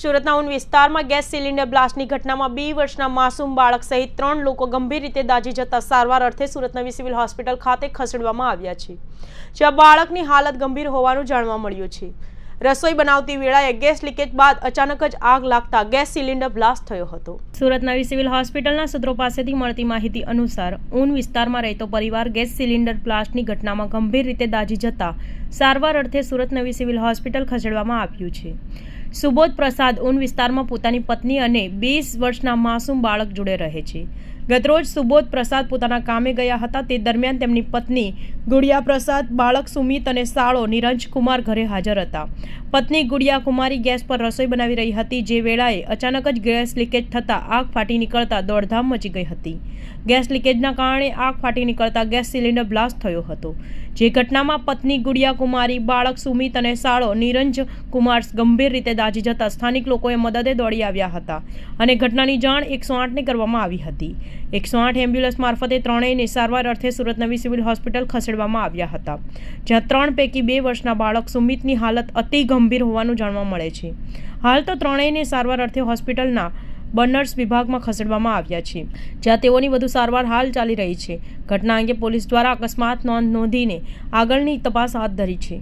સુરતના ઉન વિસ્તારમાં gas cylinder બ્લાસ્ટની ઘટનામાં બે વર્ષના માસૂમ બાળક સહિત ત્રણ લોકો ગંભીર રીતે દાઝી જતા સારવાર અર્થે સુરત નવી સિવિલ હોસ્પિટલ ખાતે ખસેડવામાં આવ્યા છે, જ્યાં બાળકની હાલત ગંભીર હોવાનું જાણવા મળ્યું છે. રસોઈ બનાવતી વેળાએ ગેસ લીકેજ બાદ અચાનક જ આગ લાગતા ગેસ સિલિન્ડર બ્લાસ્ટ થયો હતો. સુરત નવી સિવિલ હોસ્પિટલના સૂત્રો પાસેથી મળતી માહિતી અનુસાર ઊન વિસ્તારમાં રહેતો પરિવાર ગેસ સિલિન્ડર બ્લાસ્ટની ઘટનામાં ગંભીર રીતે દાજી જતા સારવાર અર્થે સુરત નવી સિવિલ હોસ્પિટલ ખસેડવામાં આવ્યું છે. સુબોધ પ્રસાદ ઉન વિસ્તારમાં પોતાની પત્ની અને વીસ વર્ષના માસૂમ બાળક જોડે રહે છે. ગતરોજ સુબોધ પ્રસાદ પોતાના કામે ગયા હતા. તે દરમિયાન તેમની પત્ની ગુડિયા પ્રસાદ બાળક સુમિત અને સાળો નિરંજ કુમાર ઘરે હાજર હતા. પત્ની ગુડિયા કુમારી ગેસ પર રસોઈ બનાવી રહી હતી. જે વેળાએ અચાનક જ ગેસ લીકેજ થતાં આગ ફાટી નીકળતા દોડધામ મચી ગઈ હતી. ગેસ લીકેજના કારણે આગ ફાટી નીકળતા ગેસ સિલિન્ડર બ્લાસ્ટ થયો હતો. જે ઘટનામાં પત્ની ગુડિયા કુમારી બાળક સુમિત અને સાળો નિરંજ કુમાર ગંભીર રીતે દાઝી જતા સ્થાનિક લોકોએ મદદે દોડી આવ્યા હતા અને ઘટનાની જાણ એકસો આઠને કરવામાં આવી હતી. એકસો આઠ એમ્બ્યુલન્સ મારફતે ત્રણેયને સારવાર અર્થે સુરત નવી સિવિલ હોસ્પિટલ ખસેડવામાં આવ્યા હતા. જ્યાં ત્રણ પૈકી બે વર્ષના બાળક સુમિતની હાલત અતિ ગંભીર હોવાનું જાણવા મળે છે. હાલ તો ત્રણેયને સારવાર અર્થે હોસ્પિટલના બર્નર્સ વિભાગમાં ખસેડવામાં આવ્યા છે, જ્યાં તેઓની વધુ સારવાર હાલ ચાલી રહી છે. ઘટના અંગે પોલીસ દ્વારા અકસ્માત નોંધ નોંધીને આગળની તપાસ હાથ ધરી છે.